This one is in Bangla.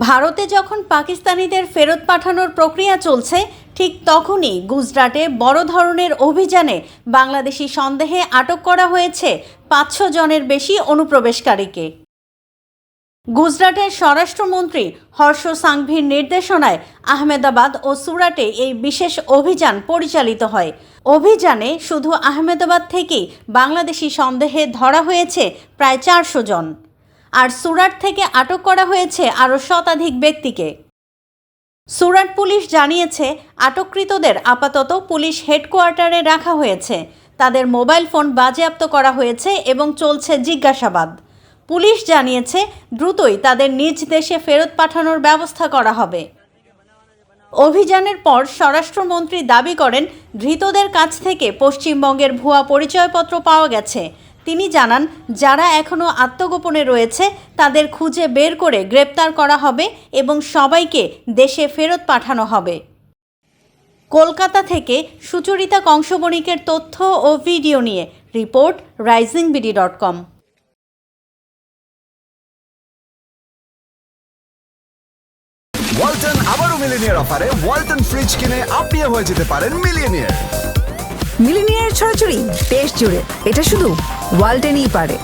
ভারতে যখন পাকিস্তানিদের ফেরত পাঠানোর প্রক্রিয়া চলছে, ঠিক তখনই গুজরাটে বড় ধরনের অভিযানে বাংলাদেশি সন্দেহে আটক করা হয়েছে পাঁচশো জনের বেশি অনুপ্রবেশকারীকে। গুজরাটের স্বরাষ্ট্রমন্ত্রী হর্ষ সাংভির নির্দেশনায় আহমেদাবাদ ও সুরাটে এই বিশেষ অভিযান পরিচালিত হয়। অভিযানে শুধু আহমেদাবাদ থেকেই বাংলাদেশি সন্দেহে ধরা হয়েছে প্রায় চারশো জন। আর সুরাট থেকে আটক করা হয়েছে আরও শতাধিক ব্যক্তিকে। সুরাট পুলিশ জানিয়েছে, আটককৃতদের আপাতত পুলিশ হেডকোয়ার্টারে রাখা হয়েছে। তাদের মোবাইল ফোন বাজেয়াপ্ত করা হয়েছে এবং চলছে জিজ্ঞাসাবাদ। পুলিশ জানিয়েছে, দ্রুতই তাদের নিজ দেশে ফেরত পাঠানোর ব্যবস্থা করা হবে। অভিযানের পর স্বরাষ্ট্রমন্ত্রী দাবি করেন, ধৃতদের কাছ থেকে পশ্চিমবঙ্গের ভুয়া পরিচয়পত্র পাওয়া গেছে। তিনি জানান যারা এখনও আত্মগোপনে রয়েছে তাদের খুঁজে বের করে গ্রেপ্তার করা হবে এবং সবাইকে দেশে ফেরত পাঠানো হবে। কলকাতা থেকে সুচরিতা কংসবণিকের তথ্য ও ভিডিও নিয়ে report rising BD dot com. Walton আবারও মিলিনিয়ার অফারে ওয়ালটন ফ্রিজ কিনে আপনিও হয়ে যেতে পারেন মিলিয়নিয়ার। মিলিনিয়ার ছড়াছড়ি দেশ জুড়ে। এটা শুধু ওয়ালটেনই পারে।